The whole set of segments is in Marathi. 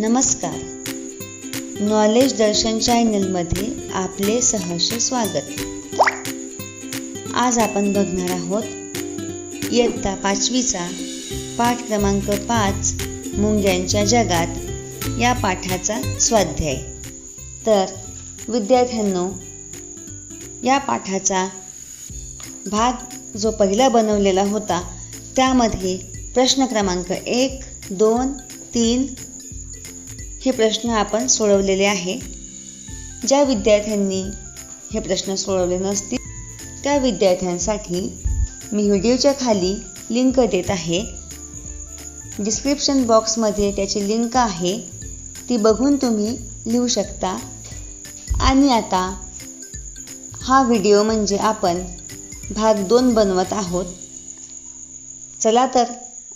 नमस्कार. नॉलेज दर्शन चॅनलमध्ये आपले सहर्ष स्वागत. आज आपण बघणार आहोत इयत्ता पाचवीचा पाठ क्रमांक पाच मुंग्यांच्या जगात या पाठाचा स्वाध्याय. तर विद्यार्थ्यांनो या पाठाचा भाग जो पहिला बनवलेला होता त्यामध्ये प्रश्न क्रमांक एक दोन तीन हे प्रश्न आपण सोडवलेले आहे. ज्या विद्यार्थ्यांनी हे प्रश्न सोडवले नसतील त्या विद्यार्थ्यांसाठी मी व्हिडिओच्या खाली लिंक देत आहे. डिस्क्रिप्शन बॉक्समध्ये त्याची लिंक आहे. ती बघून तुम्ही लिहू शकता. आणि आता हा व्हिडिओ म्हणजे आपण भाग दोन बनवत आहोत. चला तर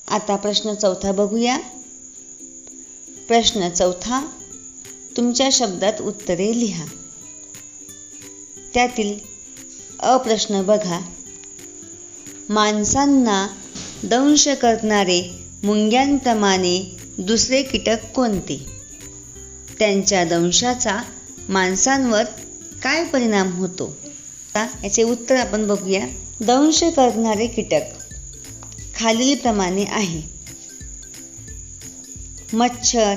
आता प्रश्न चौथा बघूया. प्रश्न चौथा तुमच्या शब्दात उत्तरे लिहा. त्यातील अप्रश्न बघा. माणसांना दंश करणारे मुंग्यांप्रमाणे दुसरे कीटक कोणते? त्यांच्या दंशाचा माणसांवर काय परिणाम होतो? आता याचे उत्तर आपण बघूया. दंश करणारे कीटक खालीलप्रमाणे आहे. मच्छर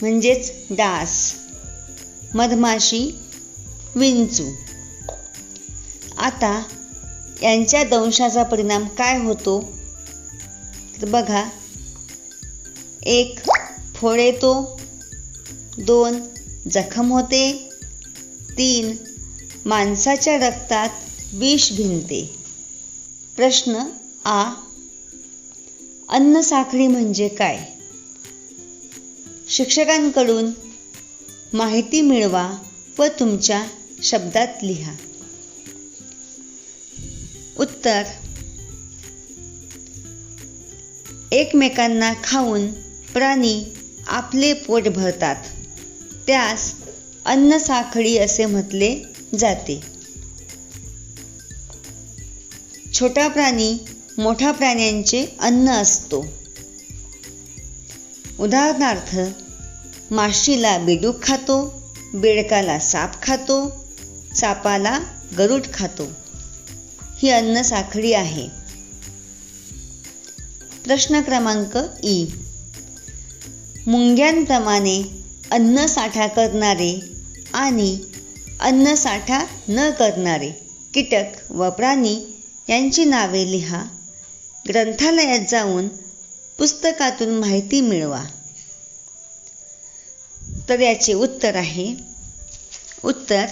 म्हणजेच डास. मधमाशी विंचू. आता यांच्या दंशाचा परिणाम काय होतो? तर बघा. एक फोड येतो. दोन जखम होते. तीन माणसाच्या रक्तात विष भिनते. प्रश्न आ. अन्न साखळी म्हणजे काय? शिक्षकांकडून माहिती मिळवा व तुमच्या शब्दात लिहा. उत्तर. एकमेकांना खाऊन प्राणी आपले पोट भरतात. त्यास अन्न साखळी असे म्हटले जाते. छोटा प्राणी मोठ्या प्राण्यांचे अन्न असतो. उदाहरणार्थ माशीला बेडूक खातो बेडकाला साप खातो सापाला गरुड खातो. ही अन्न साखळी आहे. प्रश्न क्रमांक ई. मुंग्यांप्रमाणे अन्न साठा करणारे आणि अन्न साठा न करणारे कीटक व प्राणी यांची नावे लिहा. ग्रंथालयात जाऊन पुस्तकातून माहिती मिळवा. तर याचे उत्तर आहे. उत्तर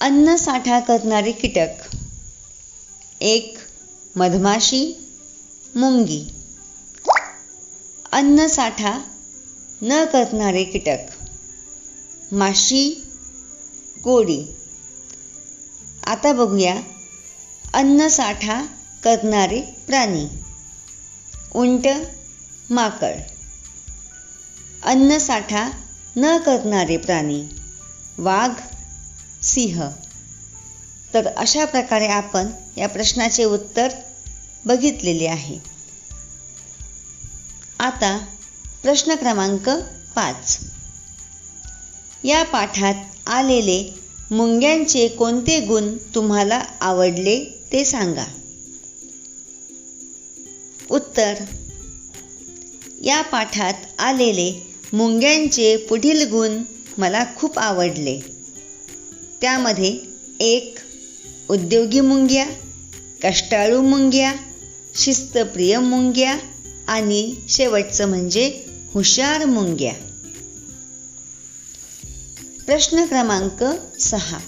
अन्न साठा करणारे कीटक. एक मधमाशी. मुंगी. अन्न साठा न करणारे कीटक. माशी. कोळी आता बघूया अन्न साठा करणारे प्राणी. उंट माकड. अन्नसाठा न करणारे प्राणी. वाघ सिंह. तर अशा प्रकारे आपण या प्रश्नाचे उत्तर बघितलेले आहे. आता प्रश्न क्रमांक पाच. या पाठात आलेले मुंग्यांचे कोणते गुण तुम्हाला आवडले ते सांगा. उत्तर. या पाठात आलेले मुंग्यांचे पुढील गुण मला खूप आवडले. त्यामध्ये एक उद्योगी मुंग्या कष्टाळू मुंग्या शिस्तप्रिय मुंग्या आणि शेवटचं म्हणजे हुशार मुंग्या. प्रश्न क्रमांक सहा.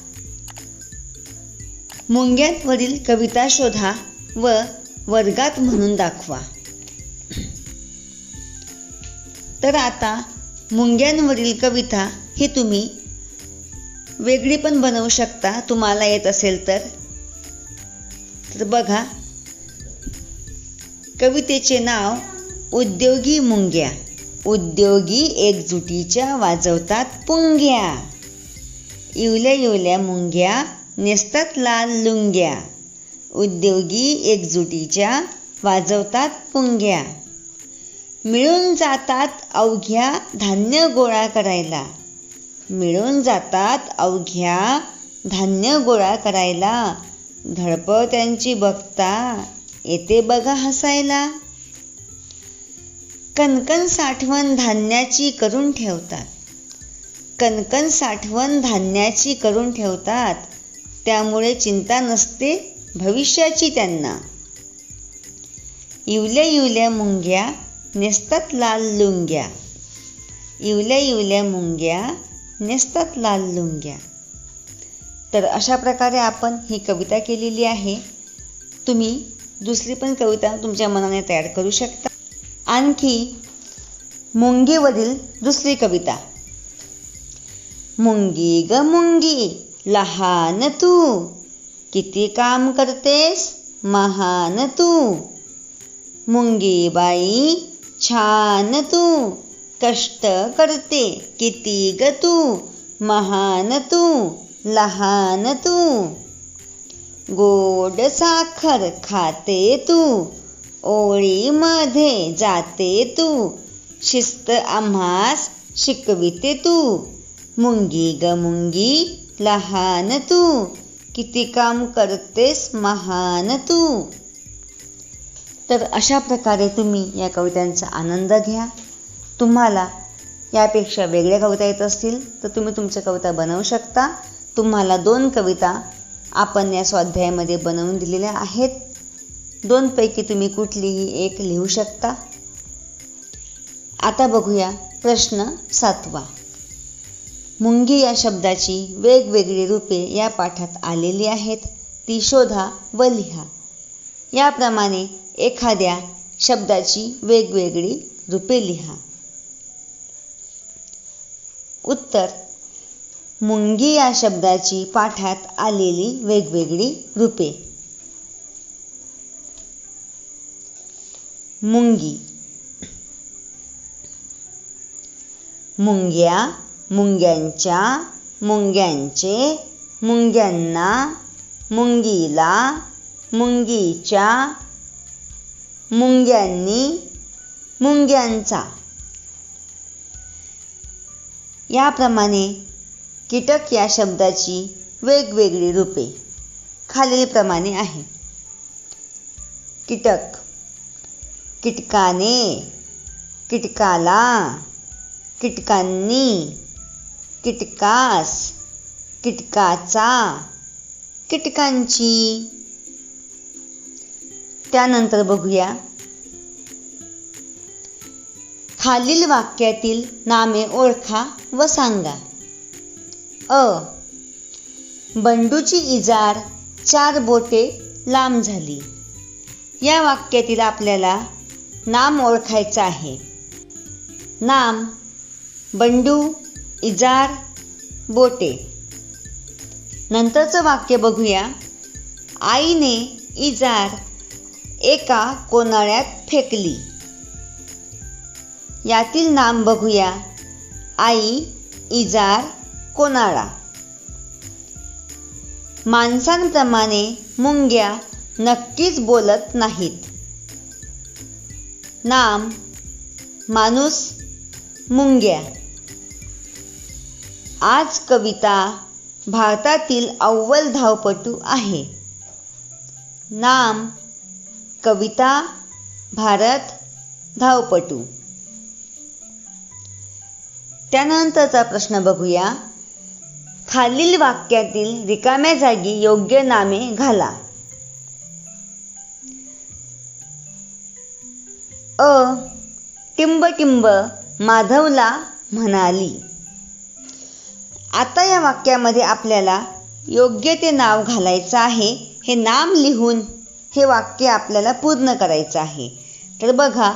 मुंग्यांवरील कविता शोधा व वर्गात म्हणून दाखवा. तर आता मुंग्यांवरील कविता ही तुम्ही वेगळी पण बनवू शकता तुम्हाला येत असेल तर. तर बघा कवितेचे नाव उद्योगी मुंग्या. उद्योगी एकजुटीच्या वाजवतात पुंग्या. इवल्या इवल्या मुंग्या नेसतात लाल लुंग्या. उद्योगी एकजुटीच्या वाजवतात पुंग्या. मिळून जातात अवघ्या धान्य गोळा करायला. मिळून जातात अवघ्या धान्य गोळा करायला. धडपड त्यांची बघता येते बघा हसायला. कणकण साठवण धान्याची करून ठेवतात. कणकण साठवण धान्याची करून ठेवतात. त्यामुळे चिंता नसते भविष्याची त्यांना. इवल्या इवल्या मुंग्या नेसतात लाल लुंग्या. इवल्या इवल्या मुंग्या नेसतात लाल लुंग्या. तर अशा प्रकारे आपण ही कविता केलेली आहे. तुम्ही दुसरी पण कविता तुमच्या मनाने तयार करू शकता. आणखी मुंगीवरील दुसरी कविता. मुंगी ग मुंगी लहान तू. किती काम करतेस महान तू. मुंगी बाई छान तू कष्ट करते किती ग तू महान तू लहान तू. गोड साखर खाते तू ओळीमध्ये जाते तू शिस्त आम्हास शिकविते तू. मुंगी ग मुंगी लहान तू किती काम करतेस महान तू. तर अशा प्रकारे तुम्ही या कवितांचा आनंद घ्या. तुम्हाला यापेक्षा वेगळ्या कविता येत असतील तर तुम्ही तुमच्या कविता बनवू शकता. तुम्हाला दोन कविता आपण या स्वाध्यायामध्ये बनवून दिलेल्या आहेत. दोनपैकी तुम्ही कुठलीही एक लिहू शकता. आता बघूया प्रश्न सातवा. मुंगी या शब्दाची वेगवेगळी रूपे या पाठात आलेली आहेत. ती शोधा व लिहा. याप्रमाणे एखाद्या शब्दाची वेगवेगळी रूपे लिहा. उत्तर मुंगी या शब्दाची पाठात आलेली वेगवेगळी रूपे. मुंगी. मुंग्या मुंग्यांच्या मुंग्यांचे मुंग्यांना मुंगीला मुंगीच्या मुंग्यांनी मुंग्यांचा. याप्रमाणे कीटक या शब्दाची वेगवेगळी रूपे खालीलप्रमाणे आहे. कीटक कीटकाने कीटकाला कीटकांनी कीटकास कीटकाचा कीटकांची त्यानंतर बघूया. खालील वाक्यातील नामे ओळखा व सांगा. अ. बंडूची इजार चार बोटे लांब झाली. या वाक्यातील आपल्याला नाम ओळखायचं आहे. नाम बंडू इजार बोटे. नंतरचं वाक्य बघूया. आईने इजार एका कोनाळ्यात फेकली. यातील नाम बघूया. आई इजार कोनाळा माणसांप्रमाणे मुंग्या नक्कीच बोलत नाहीत. नाम माणूस मुंग्या. आज कविता भारतातील अव्वल धावपटू आहे. नाम कविता भारत धावपटू. त्यानंतरचा प्रश्न बघूया. खालील वाक्यातील रिकाम्या जागी योग्य नामे घाला. अ. टिंब टिंब माधवला म्हणाली. आता या वाक्यामध्ये आपल्याला योग्य ते नाव घालायचं आहे. हे नाम लिहून हे वाक्य आपल्याला पूर्ण करायचं आहे. तर बघा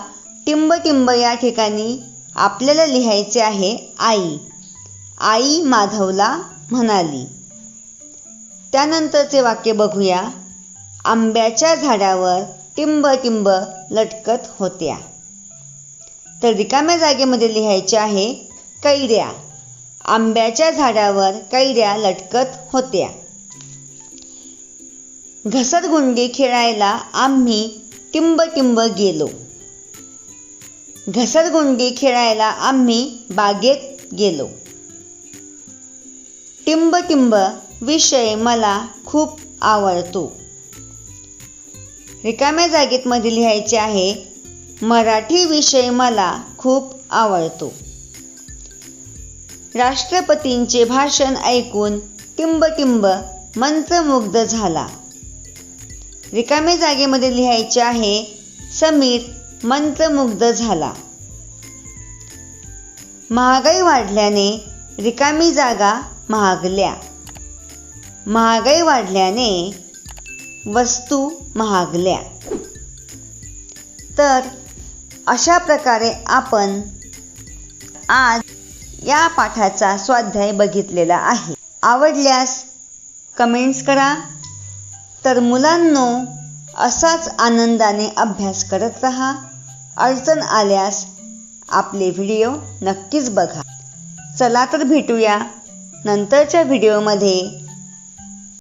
टिंब टिंब या ठिकाणी आपल्याला लिहायचे आहे आई. आई माधवला म्हणाली. त्यानंतरचे वाक्य बघूया. आंब्याच्या झाडावर टिंब टिंब लटकत होत्या. तर रिकाम्या जागेमध्ये लिहायचे आहे कैऱ्या. आंब्याच्या झाडावर कैऱ्या लटकत होत्या. घसरगुंडी खेळायला आम्ही टिंब टिंब गेलो घसरगुंडी खेळायला आम्ही बागेत गेलो. टिंब टिंब विषय मला खूप आवडतो. रिकाम्या जागेत मध्ये लिहायचे आहे मराठी विषय मला खूप आवडतो. राष्ट्रपतींचे भाषण ऐकून टिंब टिंब मंत्रमुग्ध झाला. रिकाम्या जागेमध्ये लिहायचे आहे समीर मंत्रमुग्ध झाला. महागाई वाढल्याने रिकामी जागा महागल्या. महागाई वाढल्याने वस्तू महागल्या. तर अशा प्रकारे आपण आज या पाठाचा स्वाध्याय बघितलेला आहे. आवडल्यास कमेंट्स करा तर मुलांनो असाच आनंदाने अभ्यास करत राहा. अडचण आल्यास आपले व्हिडिओ नक्कीच बघा. चला तर भेटूया नंतरच्या व्हिडिओमध्ये.